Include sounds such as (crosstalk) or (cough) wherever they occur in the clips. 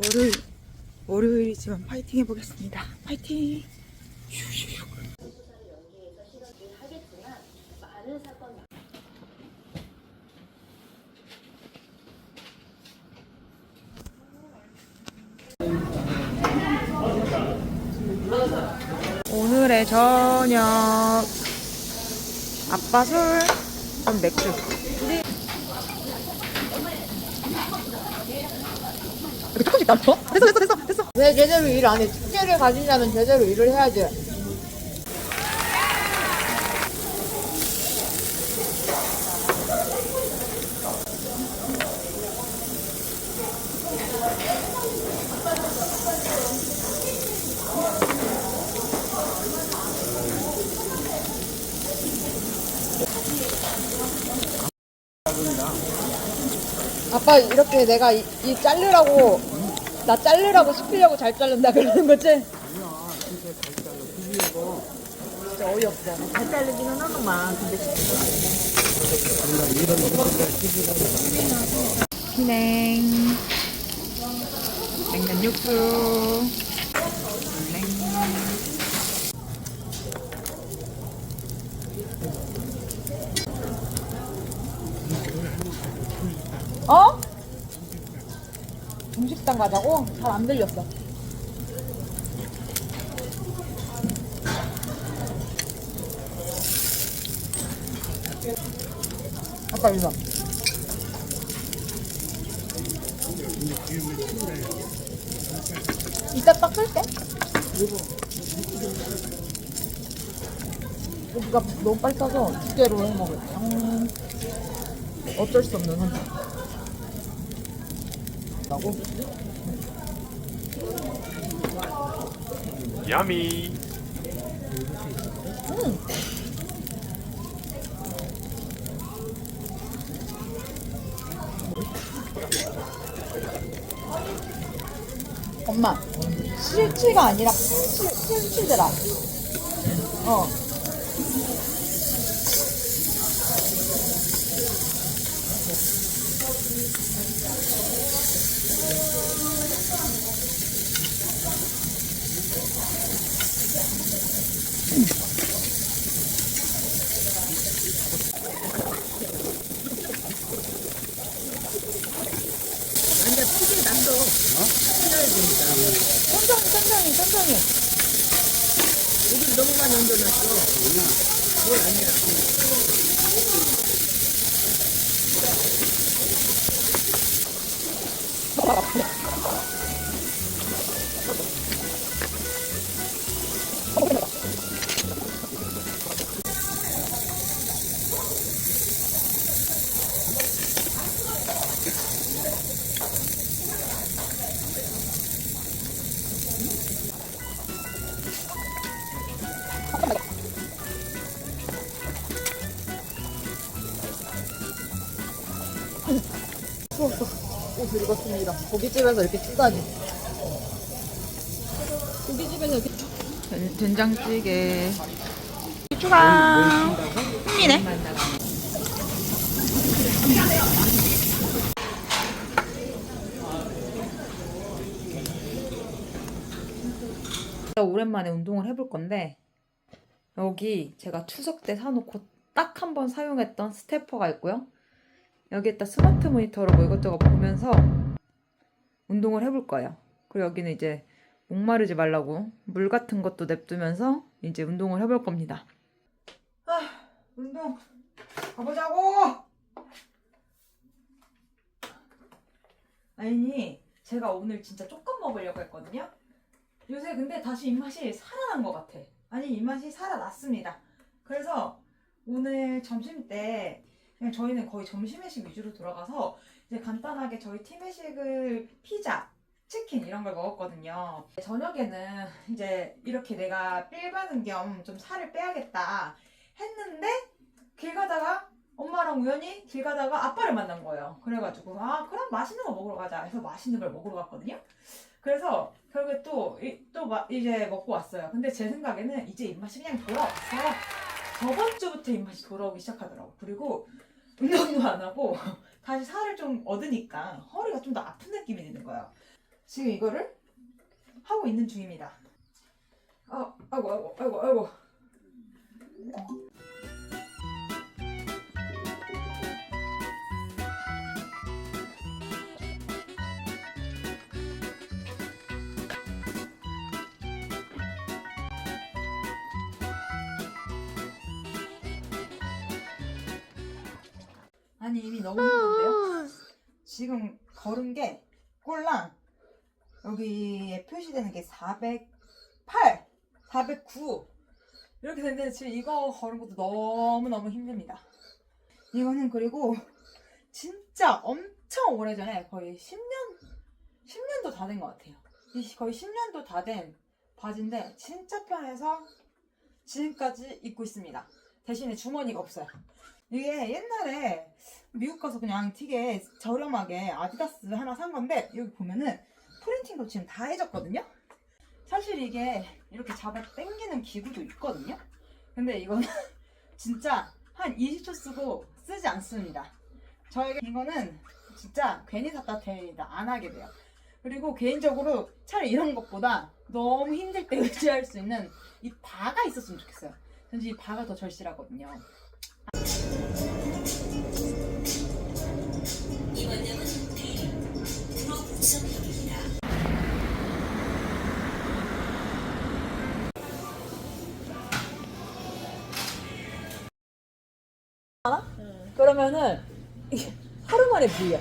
월요일, 월요일이지만 파이팅 해보겠습니다. 파이팅! 슈슈슈. 오늘의 저녁 아빠 술, 전 맥주. 이렇게 조금씩 남겨? 됐어 됐어 됐어 됐어. 왜 제대로 일 안 해? 축제를 가지려면 제대로 일을 해야지. 아빠 이렇게 내가 이, 이 자르라고 나 자르라고 시키려고 잘 자른다 그러는 거지? 진짜 어이없어. 잘 자르기는 하더만. 근데 비냉 냉면 육수 냉 어? 음식당 가자고? 잘 안 들렸어. 일로 와. 이따 닦을게. 고기가 너무 빨리 타서 두 개로 해 먹을. 음, 어쩔 수 없는 라고? 야미 음. 엄마, 실치가 아니라 실, 실치더라. 어. 옷을 입었습니다. 고깃집에서 이렇게 쓰다니. 고깃집에서 이렇게 된, 된장찌개. 추가. 흥미네. 오랜만에 운동을 해볼 건데 여기 제가 추석 때 사놓고 딱 한 번 사용했던 스태퍼가 있고요 여기에다 스마트 모니터로 뭐 이것저것 보면서 운동을 해볼 거예요 그리고 여기는 이제 목마르지 말라고 물 같은 것도 냅두면서 이제 운동을 해볼 겁니다. 아, 운동 가보자고! 아니, 제가 오늘 진짜 조금 먹으려고 했거든요. 요새 근데 다시 입맛이 살아난 것 같아. 아니, 입맛이 살아났습니다. 그래서 오늘 점심 때 그냥 저희는 거의 점심 회식 위주로 돌아가서 이제 간단하게 저희 팀 회식을 피자, 치킨 이런 걸 먹었거든요. 저녁에는 이제 이렇게 내가 삘 바는 겸좀 살을 빼야겠다 했는데 길 가다가 엄마랑 우연히 길 가다가 아빠를 만난 거예요. 그래가지고 아 그럼 맛있는 거 먹으러 가자 해서 맛있는 걸 먹으러 갔거든요. 그래서 결국에 또, 이- 또 마- 이제 먹고 왔어요. 근데 제 생각에는 이제 입맛이 그냥 돌아왔어요. 저번 주부터 입맛이 돌아오기 시작하더라고. 그리고 운동도 안 하고 (laughs) 다시 살을 좀 얻으니까 허리가 좀 더 아픈 느낌이 드는 거예요. 지금 이거를 하고 있는 중입니다. 아, 아이고, 아이고, 아이고, 아이고. 아니 이미 너무 힘든데요? 지금 걸은 게 꼴랑 여기에 표시되는 게 408, 409 이렇게 되는데 지금 이거 걸은 것도 너무너무 힘듭니다. 이거는 그리고 진짜 엄청 오래전에 거의 10년, 10년도 다 된 것 같아요. 이 거의 10년도 다 된 바지인데 진짜 편해서 지금까지 입고 있습니다. 대신에 주머니가 없어요. 이게 옛날에 미국 가서 그냥 튀게 저렴하게 아디다스 하나 산 건데 여기 보면은 프린팅도 지금 다 해졌거든요. 사실 이게 이렇게 잡아 당기는 기구도 있거든요. 근데 이거는 (laughs) 진짜 한 20초 쓰고 쓰지 않습니다. 저에게 이거는 진짜 괜히 샀다 대니다 안 하게 돼요. 그리고 개인적으로 차라리 이런 것보다 너무 힘들 때 (laughs) 의지할 수 있는 이 바가 있었으면 좋겠어요. 저는 이 바가 더 절실하거든요. 그러면은 하루 만에 부여.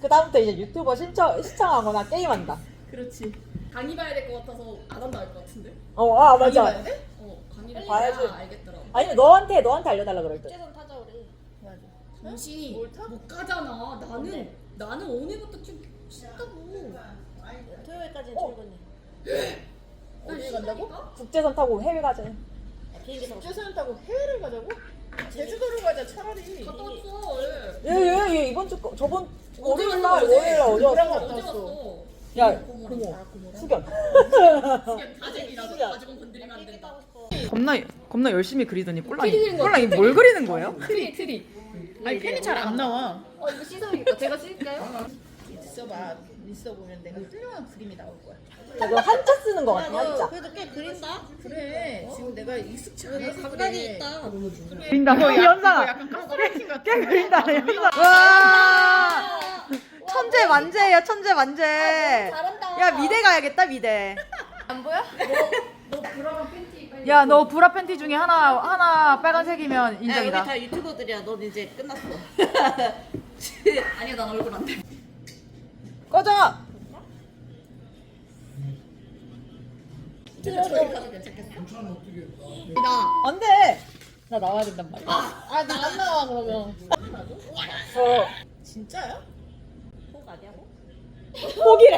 그 다음부터 이제 유튜버 신청 시청하거나 게임한다. 그렇지. 강의 봐야 될 것 같아서 안 한다 할 것 같은데. 어, 아 강의 봐야 돼? 어, 강의를 봐야지. 봐야 알겠더라고. 아니면 너한테 너한테 알려달라 그럴 때. 국제선 타자 우리. 정시 못 가잖아. 나는 나는 오늘부터 좀 쉽다고. 토요일까지는 출근해. 어디 간다고? 국제선 타고 해외 가자. 비행기 타고. 국제선 타고 해외를 가자고? 제주도를 가자 차라리 갔다 왔어. 예. 얘얘 얘 이번 주 거- 저번 어제 월요일 갔어, 날 어제. 월요일 날 어제 왔어. 갔다 어제 왔어? 갔어. 야. 그냥 가족이라서 수견. 가족은 건드리면 안 된다. 겁나 겁나 열심히 그리더니 꼴랑이 꼴랑이 뭘 그리는 거예요? 트리 트리. 아니 펜이 잘 안 나와 어 이거 씻어야겠다. 제가 씻을까요? 있어봐 있어 보면 내가 훌륭한 그림이 나올 거야 너 한자 쓰는 거 같아 한자. 그래도 꽤 그린다. 그래 지금 내가 익숙치 않아서 감각이 그래 있다. 그린다. 연상아. 약간 가스라이팅 같아 꽤 그린다. 연상. 와. 천재 만재예요 천재 만재. 잘한다. 야 미대 가야겠다 미대. 안 보여? 야 너 브라 팬티 중에 하나 하나 빨간색이면 야 인정이다. 다 유튜버들이야. 넌 이제 끝났어. (laughs) 아니야 난 얼굴 안 돼. 꺼져. 저기 괜찮겠어? 안돼. 나 나와야 된단 말이야. 아 나 안 나와 그러면 저 진짜야? 혹 아니야 혹? 포기래.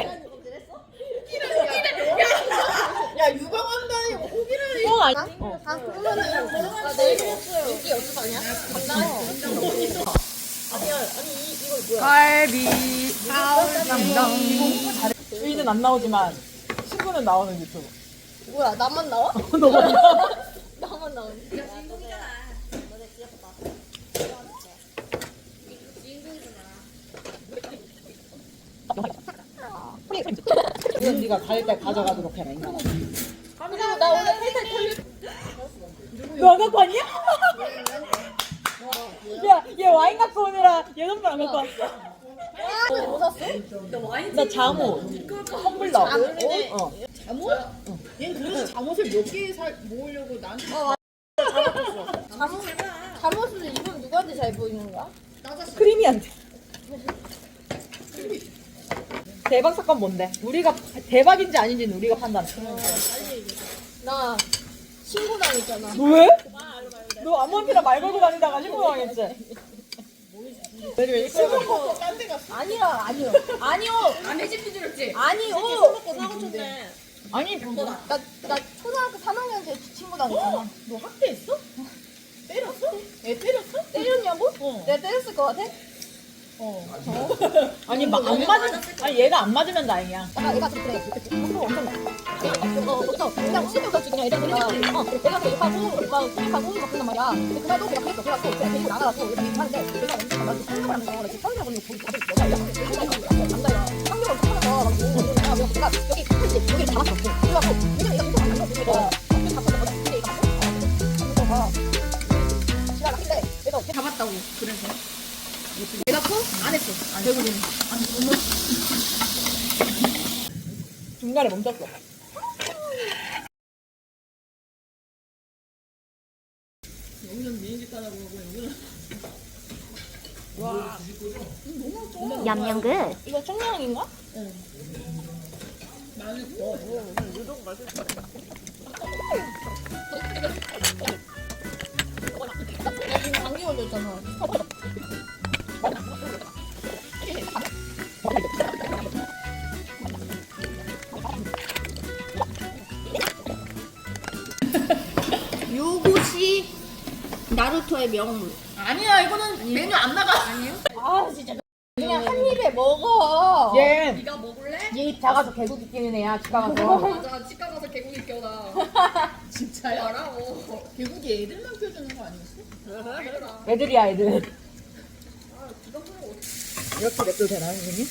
야 유방한다니 호기를 뽕 아니. 아 그러면은 나 내일 없어요. 인기 어디서 아니야? 갈비. 담당. 주인은 안 나오지만 친구는 나오는 유튜브. 뭐야 나만 나와? (laughs) 너가 나만 나오니? 야 주인공이잖아. 너네 귀엽다. 이건 네가 갈 때 가져가도록 해라 인간. 그리고 나 오늘 펜탈 털. 너안 갖고 왔냐? 야, 얘 와인 갖고 오느라 얘 선물 안 갖고 왔어. 뭐 샀어? 너나 자무. 텀블러. 어. 잠옷? 얘는 그래서 잠옷을 몇 개 모으려고 나한테 잠옷 잠옷을 입으면 누구한테 잘 보이는 거야? 크리미한데. 대박 사건 뭔데? 우리가 대박인지 아닌지는 우리가 판단해. 나 신고 당했잖아. 왜? 너 아무한테나 말 걸고 다니다가 신고 당했지? 먹고 딴데 갔어 아니야 아니요 아니요 안 해 집인 줄 알았지? 아니요. 먹고 사고 쳤네. 아니, 나나 초등학교 3학년 때 친구 당했잖아. 너 학대했어? 때렸어? 애 때렸어? 때렸냐고? 어. 내가 때렸을 것 같아? 어 아니, 막 안 맞으면, 아니, 얘가 안 맞으면 다행이야. 아, 얘가 좀 그래. 그거 엄청 나. 어, 그래서 그냥 그냥 애들이니까, 어, 내가 그막 소리하고 막 그런단 말이야. 근데 그날도 그냥 그랬어. 그래갖고 그냥 데리고 나가라고 이렇게 얘기하는데, 내가 나 지금 상담을 하는 거 보고 다들 여자야. 남자야. 상담을 막 하면서 막 내가 뭐 내가 여기 그치 여기를 잡았어. 그래갖고 왜냐면 얘가 인터가 안 나오고 이거 잡고 잡고 근데 이거 안 돼. 그래서 지나가 근데 내가 잡았다고 그래서 해갖고 안 했어. 결국에는 중간에 멈췄어. 여기는 비행기 타라고 하고 여기는 얌얌 굿. 이거 청량인가? 맛있어. 나 지금 감기 걸렸잖아. 나루토의 명물. 아니야 이거는 메뉴 안 나가 아니에요? 아 진짜 그냥 한 입에 먹어. 얘, 네가 먹을래? 얘입 작아서 개구리 끼는 애야, 집가 가서. (laughs) 맞아 치과 가서 개구리 껴라 (laughs) 진짜요? 알아 어. 개구리 애들만 껴주는 거 아니었어? 애들이야, 애들. 이렇게 냅둬도 되나요, 선생님?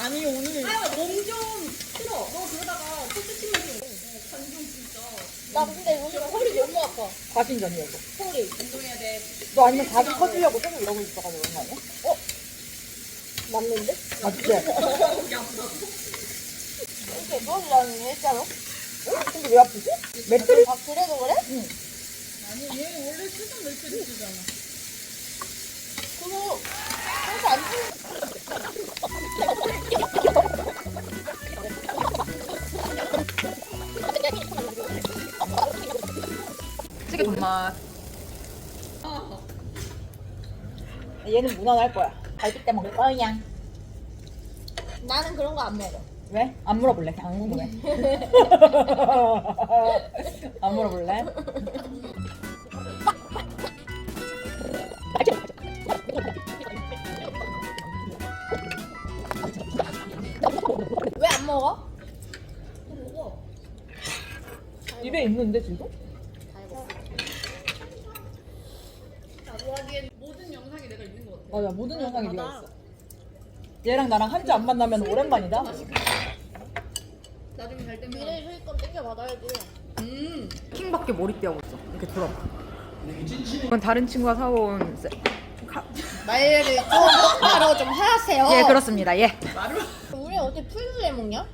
아니 오늘 아야 몸좀 틀어 너 그러다가 간좀 진짜 나 근데 오늘 허리 너무 아파. 과신전이라고. 허리. 운동해야 돼 너 아니면 가슴 커지려고 계속 이러고 있어가지고 그런 거 아니야? 맞는데? 맞지? (laughs) 이렇게 누워지라는 게 일자로? 근데 왜 아프지? 매트리? 아 그래도 그래? 아니 얘 원래 수전 매트리 쓰잖아. 그거 그래서 안 쓰는 맛. 얘는 무난할 거야. 갈비 때 먹을 거야. 나는 그런 거 안 먹어. 왜? 안 물어볼래? 안 궁금해. (laughs) 안 물어볼래? 왜 안 먹어? 입에 있는데 지금? 나도 하기엔 모든 영상이 내가 있는 것 같아 모든 영상에 네가 있어. 얘랑 나랑 한주 안 만나면 오랜만이다. 나중에 잘 때면 미래 수익금 땡겨 받아야지. 음 킹밖에 머리띠하고 있어. 이렇게 들어봐. 이건 다른 친구가 사온 세... 말을 좀 똑바로 좀 하세요. 예 그렇습니다. 예. 우리 어떻게 풀무에 먹냐?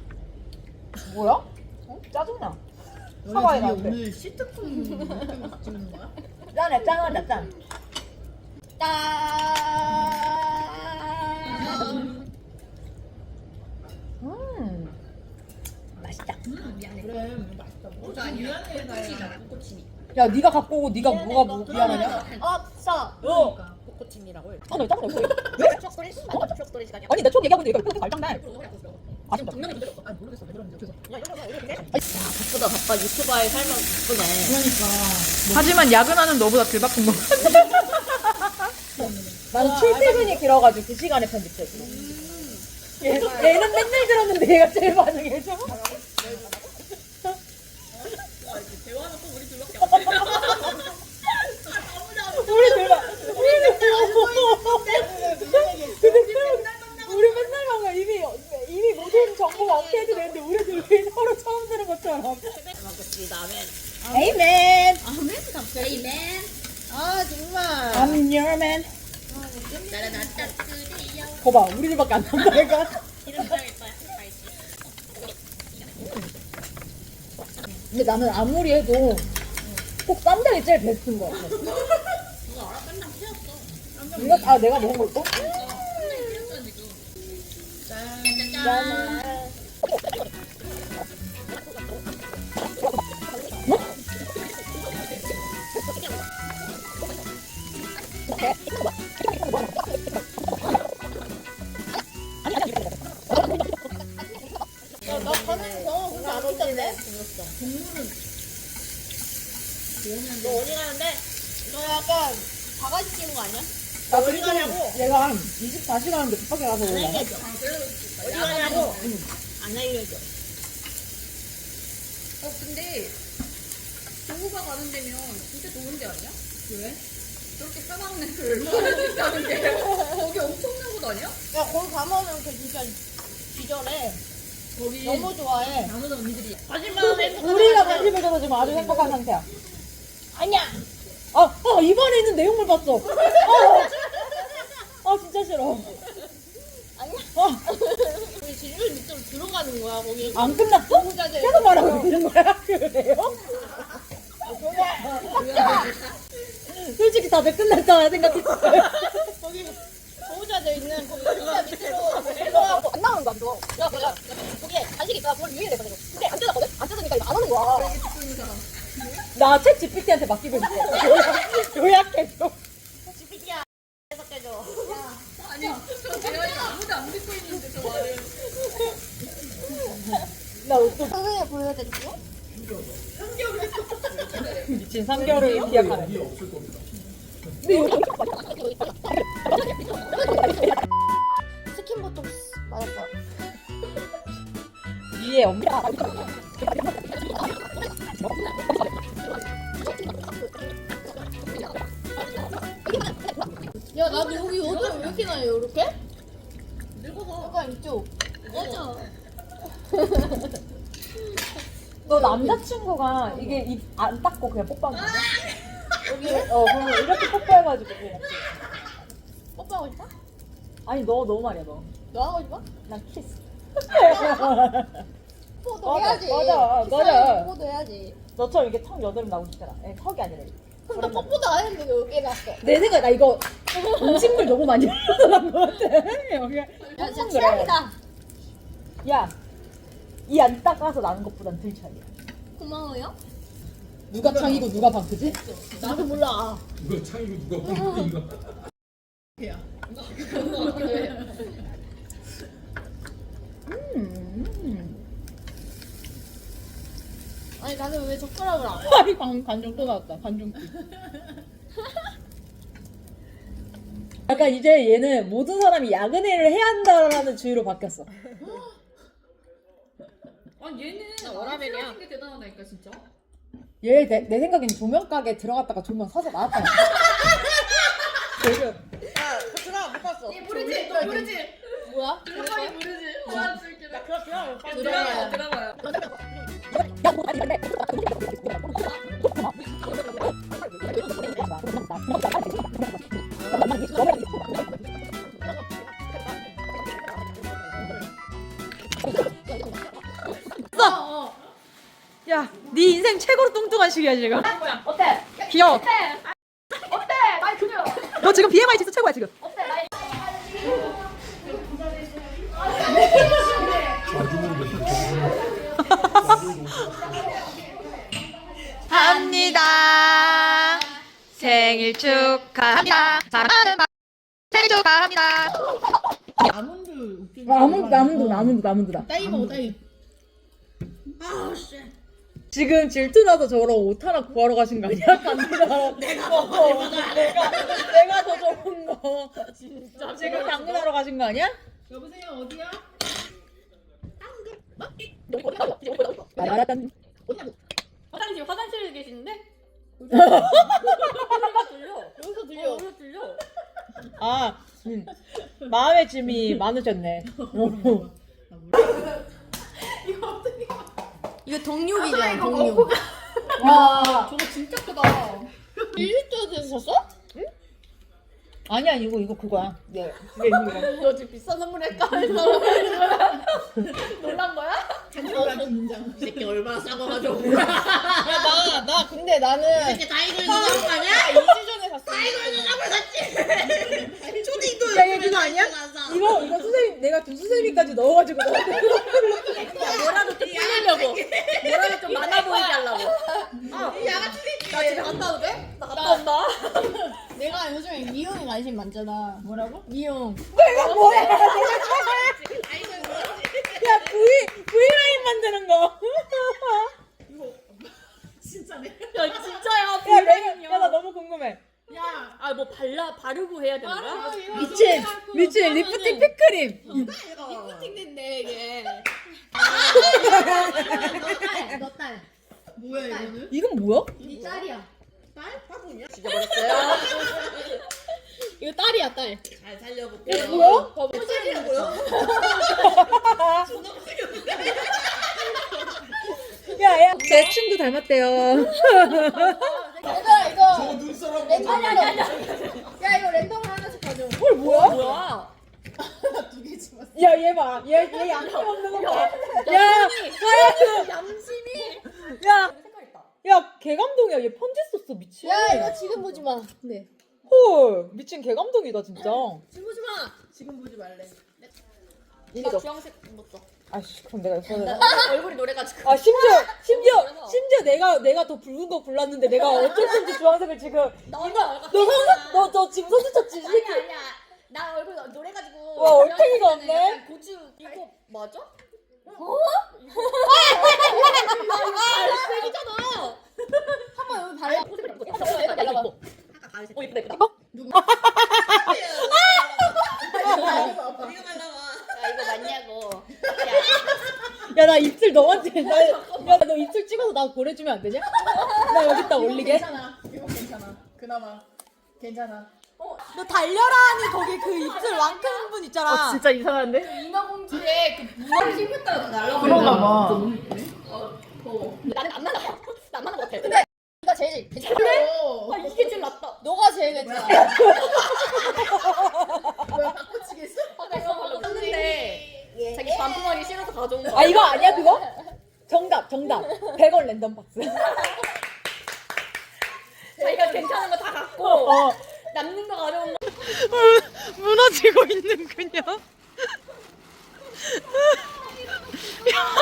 뭐야? 어? 짜증나. 사과해 나한테. 오늘 시트콤 찍는 거야? 짠해 짠하다 짠. 짠. 음 맛있다. 그래 맛있다. 뭐저 아니라 미안해 나야. 꽃이잖아 꽃이 야 네가 갖고 오고 네가 뭐가 뭐 미안하냐? 없어. 너. 코코침이라고. 아, 너 짜증나. 왜? 추억소리? 완전 추억소리 시간이야. 아니 나총 얘기하고 있는데 이거 이렇게 말장난. 아쉽다. 아 모르겠어 왜 그런지 그래서 바쁘다 바빠 유튜버의 삶은 바쁘네. 하지만 야근하는 너보다 덜 바쁜 거 같아. 나는 출퇴근이 길어가지고 그 시간에 편집해. 얘, 얘는 맨날 들었는데 얘가 제일 반응해줘. 대화는 또 우리 둘밖에 안 돼. 우리 둘다 우리 둘다 우리 맨날 뭔가 이미 이미 모든 정보가 업데이트 되는데 우리 둘이 서로 처음 들은 것처럼. 먹겠습니다. 아멘. Amen. 에이맨. 아 정말. I'm your man. 거봐 우리 둘밖에 안 써야겠다. 알지. 근데 나는 아무리 해도 꼭 쌈장이 제일 베스트인 것 같아. 이거 아 내가 먹은 걸 또? 어, 쌈장이 태웠잖아 지금. 짠짠짠. 한 24시간 하는데 급하게 가서 올라. 어디 가냐고? 안 알려줘. 어 근데 조우가 가는 데면 진짜 좋은 데 아니야? 왜? 저렇게 까만 냄새를 얼마나 게 거기 엄청난 곳 아니야? 야 거기 가면은 걔 진짜 기절해. 거기 너무 좋아해. 나무는 언니들이 (laughs) 우리가 관심을 줘서 지금 아주 행복한 상태야. 아니야. 어, 어 이번에 있는 내용물 봤어. 어, 어 진짜 싫어. 우리 진율 밑으로 들어가는 거야 거기. 안 끝났어? 계속 말하고 있는 거야? (laughs) 그래요? 솔직히 다들 끝났다 생각했어요. 거기 보호자들 있는 거기 (laughs) 진짜 밑으로 들어가고 안 나오는 거야 너. 야 뭐야? 거기에 간식이 있어. 그걸 유인해 가지고. 근데 안 뜯었거든? 안 뜯으니까 이거 안 오는 거야. 나챗 GPT한테 맡기고 있어. 요약- 요약해줘. GPT야. 해석해줘. 아니 저 대화를 아무도 안 듣고 있는데 저 말을 나또 선생님 보여드릴게요. 미친 3개월을 기약하네. 스킨 보톡스 맞았어. 위에 엄마. 야 나도 여기 여드름 왜 이렇게 나요 이렇게? 늙어서. 약간 이쪽. 맞아. 너 남자친구가 이게 입 안 닦고 그냥 뽀뽀한 거야? 여기 어 그럼 이렇게 뽀뽀해가지고 그냥. 뽀뽀하고 싶어? 아니 너 너무 말이야 너. 너 하고 싶어? 난 키스. 뽀도 맞아, 해야지. 맞아, 맞아. 뽀도 해야지. 너처럼 이렇게 턱 여드름 나고 싶잖아. 아니, 턱이 아니라. 그럼 너 뽀뽀도 안 했는데 왜 났어? 내 생각에 나 이거 음식물 너무 많이 흘려서 난것 같아. 여기. 야 진짜 그래. 취향이다. 야, 이 안 닦아서 나는 것보단 덜 차이야. 고마워요. 누가 창이고 누가 방크지? 나도 몰라. 이거 창이고 누가 보는 이거 아니 나는 왜 젓가락을 안? 아니 관, 관종 또 나왔다. 관종기. (laughs) 약간 이제 얘는 모든 사람이 야근회를 해야 한다라는 주의로 바뀌었어. 아 얘는 워라벨이야. 게 대단하다니까 진짜. 얘 내 생각엔 조명 가게 들어갔다가 조명 사서 나왔다. (laughs) 지금. 드라마 못 봤어. 얘 모르지? 너 모르지? 뭐야? 드라마니 모르지? 와 줄게 나 그럼 드라마 못 봤어. 드라마야 드라마야. 야, 시기야 지금. 어때? 귀여워. 어때? 어때? 많이 그려. 너 지금 BMI 지수 최고야 지금. 합니다. 생일 축하합니다. 사랑하는 마 생일 축하합니다. 아몬드 웃기는 아몬드, 아몬드, 아몬드, 아몬드다. 따이 먹어 따이 지금 질투나서 저러 옷 하나 구하러 가신 거 아니야? (laughs) 간디다. 내가 더 내가 내가 더 좋은 거. 진짜 지금 당근하러 가신 거 아니야? 여보세요 어디야? 나라단. 화장실 화장실에 계시는데 여기서 들려. 여기서 들려 아, 음. 마음의 짐이 많으셨네. (laughs) 이거 동육이잖아 동육. 와, 저거 진짜 크다 1리터에서 샀어? 아니야 이거 이거 그거야. 네, 이게 이거. 너 지금 비싼 선물 할까 해서 놀란 거야? 장난감 인장 이 새끼 얼마나 싸고 가지고 나, 나 근데 나는 이렇게 다 이걸 사는 거 아니야? 2주 전에 샀어. 초딩도 야, 얘 그거 아니야? 이거 이거 수세미 내가 두 수세미까지 넣어가지고 너한테 뭐라도 좀 풀리려고 뭐라도 좀 많아 보이게 하려고 나 집에 갔다 돼? 나 갔다 온다. (laughs) 내가 요즘에 미용에 관심 많잖아. 뭐라고? 미용. 내가 뭐야? 내가 야 V V 라인 만드는 거. (laughs) 야 진짜야 야 내가 야나 너무 궁금해. 아뭐 발라 바르고 해야 되는 거야? 미친 미친 리프팅 피크림. 리프팅 된대 이게. 너 딸. 뭐야 이거는? 이건 뭐야? 네 딸이야. 딸? 화분이야? 죽여버렸어요. (laughs) 이거 딸이야 딸. 잘 살려볼게요. 이거 뭐야? 봐봐. 딸이라고요? 야야 제 친구 닮았대요 얘들아 이거 저 눈사람. 랜덤으로. 야 이거 랜덤으로 하나씩 가져. 헐 뭐야? 뭐야? 두개 집었어. 야얘 봐 얘얘 양심 없는 거 봐 야 하얗게 양심이. 야, 야, 개감동이야. 얘 편지 썼어, 미친. 야 이거 지금 보지 마 네. 헐, 미친 개감동이다, 진짜. 지금 보지 마. 지금 보지 말래. 나 주황색 입었어. 아씨, 그럼 내가 써야? (laughs) 얼굴이 노래가지고. 아, 심지어, 심지어, 심지어 내가, 내가 더 붉은 거 골랐는데 내가 어쩔 수 없이 주황색을 지금. 너가 너 선수, 너, 너 지금 선수 쳤지, 이 아니야 새끼. 아니야. 나 얼굴 노래가지고. 와, 얼탱이가 없네. 약간 고추 이거 맞아? 어? 잘생기잖아. 한번 여기 발라 내가 이거. 어 이쁘다 이쁘다. 야 이거 맞냐고. 야, 나 입술 너한테, 나, 야, 너 입술 찍어서 나 보내주면 안 되냐? 나 여기다 올리게. 괜찮아. 이거 괜찮아. 그나마 괜찮아. 너 달려라 하니 거기 그 입술 왕큰 분 있잖아. 진짜 이상한데? 인어공주의 그 문어를 씹혔다가 날라버려 그런가 봐. 나는 안 맞아. 나안 맞는 것 같아. 근데 네가 제일 괜찮아 아, 이게 제일 낫다. 너가 제일 괜찮아 뭐야 바꿔치겠어? 아까 이거 샀는데 자기 반품하기 싫어서 가져온 거. 아, 이거 아니야, 그거? 정답, 정답. 100원 랜덤 박스. 자기가 괜찮은 거 다 갖고 어. 남는 거 가져온 거. 무너지고 있는 그녀. 야,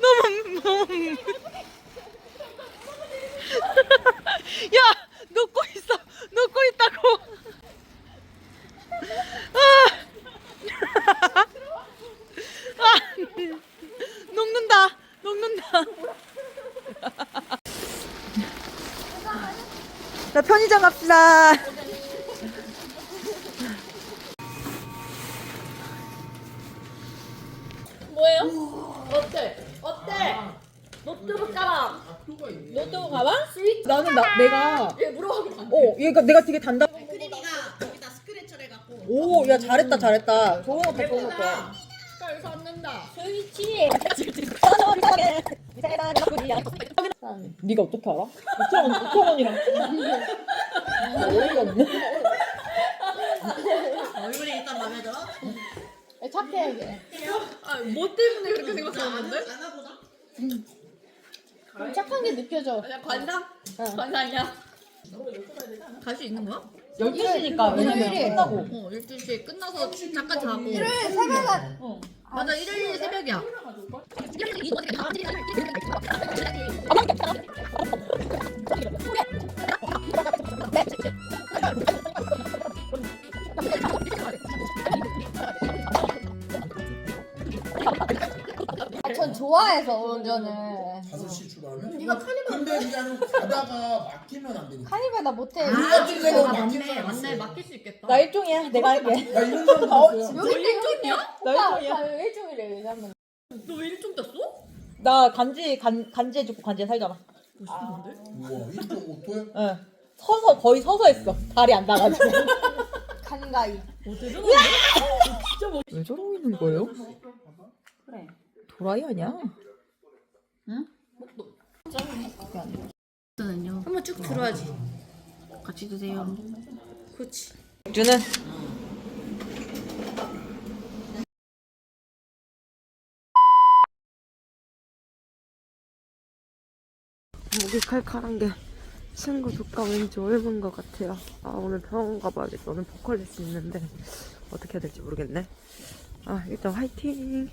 너무 너무. 야, 녹고 있어. 녹고 있다고. 아, 아, 녹는다. 녹는다. 나 편의점 갑시다. 뭐예요? 어때? 어때? 노트북 가방. 학교가 있네. 너또 가봐? 나는 나 내가 얘 물어보고 다. 어 얘가 내가 되게 단단. 크리미가 여기다 스크래쳐를 갖고. 오, 야 잘했다 잘했다. 좋은 것도 좋은 것도. 잘 샀는다. 스위치. 네가 어떻게 알아? 5천 원, 5천 원이랑. 어이가 없네. 얼굴이 일단 마음에 들어? 착해 이게 뭐 때문에 그렇게 생각하는데? 안아보자. 좀 착한 게 느껴져 그냥 관상? 관상이야. 갈 수 있는 거야? 12시니까 왜냐면 일요일에. 끝나고. 어, 12시에 끝나서 잠깐 자고. 일요일 새벽에 맞아, 일요일 새벽이야. 아, 전 좋아해서 운전을 5시 출발하면? 이거 카니발. 근데 아니고 가다가 막히면 안 되니까. 카니발 나 못해 우리 같은 아, 막힌 사람 맞네. 있어요. 맡길 수 있겠다. 나 일종이야. 내가 할게. 나 이런 사람 있어요. 여기 일종이야? 나 일종이야. 나 일종이래 왜냐면 너 왜 일종 땄어? 나 간지 간 간지에 죽고 간지에 살잖아. 우와, 1.5토야? 응. 서서 거의 서서 했어. 다리 안 나가지고. (laughs) 간가이 왜 저러고 있는 거예요? 그래. 도라이 아니야? 저는요. 한번 쭉 들어야지. 같이 드세요. 그렇지. 주는 목이 칼칼한 게 친구 조카 왠지 옮은 것 같아요. 아 오늘 병원 가봐야겠다. 오늘 보컬 레슨 있는데 어떻게 해야 될지 모르겠네. 아 일단 화이팅.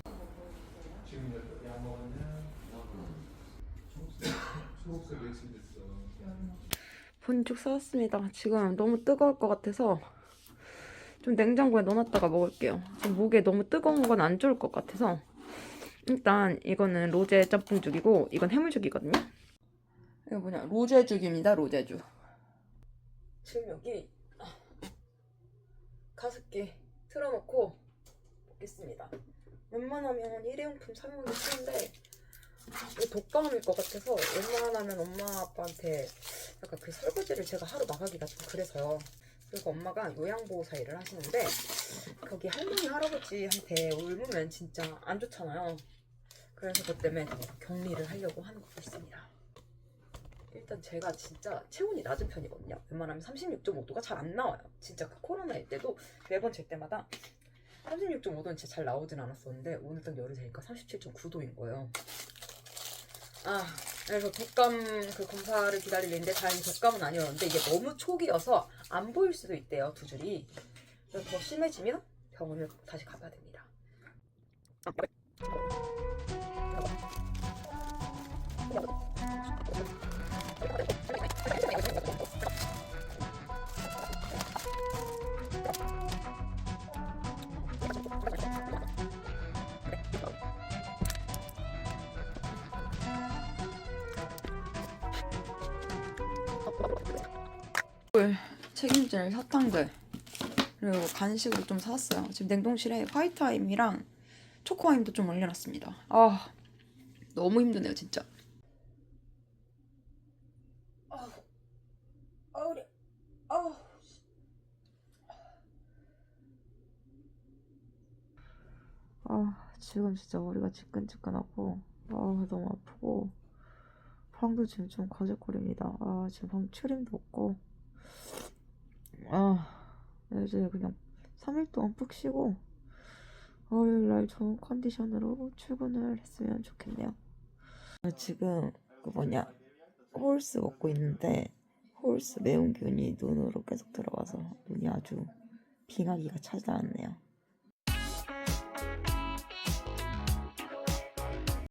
본죽 사왔습니다. 지금 너무 뜨거울 것 같아서 좀 냉장고에 넣어놨다가 먹을게요. 지금 목에 너무 뜨거운 건 안 좋을 것 같아서 일단 이거는 로제 짬뽕죽이고 이건 해물죽이거든요. 이거 뭐냐 로제죽입니다 로제죽 지금 여기 가습기 틀어놓고 먹겠습니다 웬만하면 일회용품 사용하기 쉬운데 독감일 것 같아서 웬만하면 엄마 아빠한테 약간 그 설거지를 제가 하루 나가기가 좀 그래서요 그리고 엄마가 요양보호사 일을 하시는데 거기 할머니 할아버지한테 울으면 진짜 안 좋잖아요 그래서 그 때문에 더 격리를 하려고 하는 것도 있습니다. 일단 제가 진짜 체온이 낮은 편이거든요. 웬만하면 36.5도가 잘 안 나와요. 진짜 그 코로나일 때도 매번 잴 때마다 36.5도는 진짜 잘 나오진 않았었는데 오늘 딱 열이 되니까 37.9도인 거예요. 아 그래서 독감 그 검사를 기다리는데 다행히 독감은 아니었는데 이게 너무 초기여서 안 보일 수도 있대요 두 줄이. 그래서 더 심해지면 병원을 다시 가봐야 됩니다. 책임질 사탕들 그리고 간식을 좀 샀어요. 지금 냉동실에 화이트아임이랑 초코아임도 좀 올려놨습니다. 아 너무 힘드네요 진짜. 아 지금 진짜 머리가 지끈지끈하고 아 너무 아프고 방도 지금 좀 거적거립니다. 아 지금 방 트림도 없고 아 이제 그냥 3일 동안 푹 쉬고 월요일날 좋은 컨디션으로 출근을 했으면 좋겠네요. 지금 그 뭐냐 홀스 먹고 있는데 홀스 매운 균이 눈으로 계속 들어가서 눈이 아주 빙하기가 찾아왔네요.